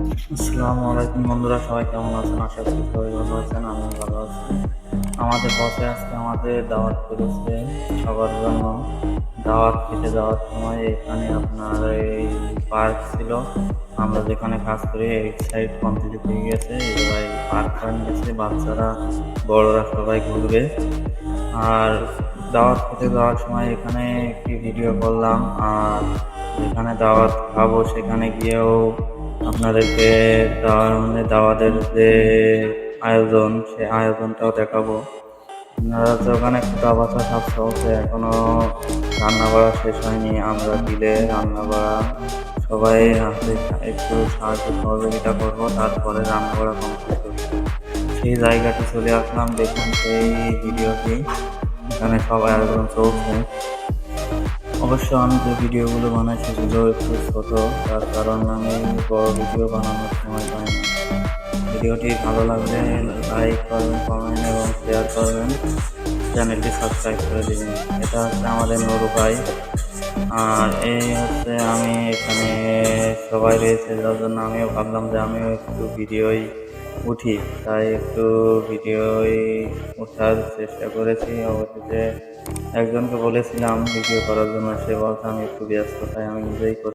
আসসালামু আলাইকুম বন্ধুরা, সবাই কেমন আছেন? আশা করি সবাই ভালো আছেন আমি ভালো আছি। আমাদের বসে আজকে আমাদের দাওয়াত করেছে সবার জন্য। দাওয়াত খেতে যাওয়ার সময় এখানে আপনার এই পার্ক ছিল। আমরা যেখানে কাজ করি, এই সাইড কমপ্লিট হয়ে গেছে। এবার পার্ক নিয়েছে বাচ্চারা, বড়রা সবাই ঘুরবে। আর দাওয়াত খেতে যাওয়ার সময় এখানে একটি ভিডিও করলাম। আর যেখানে দাওয়াত খাব সেখানে গিয়েও আপনাদেরকে দাওয়ার মানে দাওয়াতের যে আয়োজন সে আয়োজনটাও দেখাবো। আপনারা তো ওখানে খুদা বাসা সব চলছে এখনও রান্না করা শেষ হয়নি, আমরা দিলে রান্না করা সবাই হাতে একটু সাহায্য সহযোগিতা করব, তারপরে রান্না করা কমপ্লিট সেই জায়গাটি চলে আসলাম দেখুন সেই ভিডিওটি, এখানে সব আয়োজন চলছে। অবশ্য আমি যে ভিডিওগুলো বানাই সেগুলো একটু ছোট, তার কারণ আমি বড় ভিডিও বানানোর সময় পাই না। ভিডিওটি ভালো লাগলে লাইক করবেন কমেন্ট এবং শেয়ার করবেন। চ্যানেলটি সাবস্ক্রাইব করে দেবেন। এটা হচ্ছে আমাদের নুরু ভাই। আর এই হচ্ছে আমি এখানে সবাই রয়েছে, যার জন্য আমিও ভাবলাম যে আমিও একটু ভিডিওই উঠি। তাই একটু ভিডিওই ওঠার চেষ্টা করেছি। অবশেষে একজনকে বলেছিলাম ভিডিও করার জন্য সে বলছে আমি একটু ব্যস্ত তাই আমি নিজেই।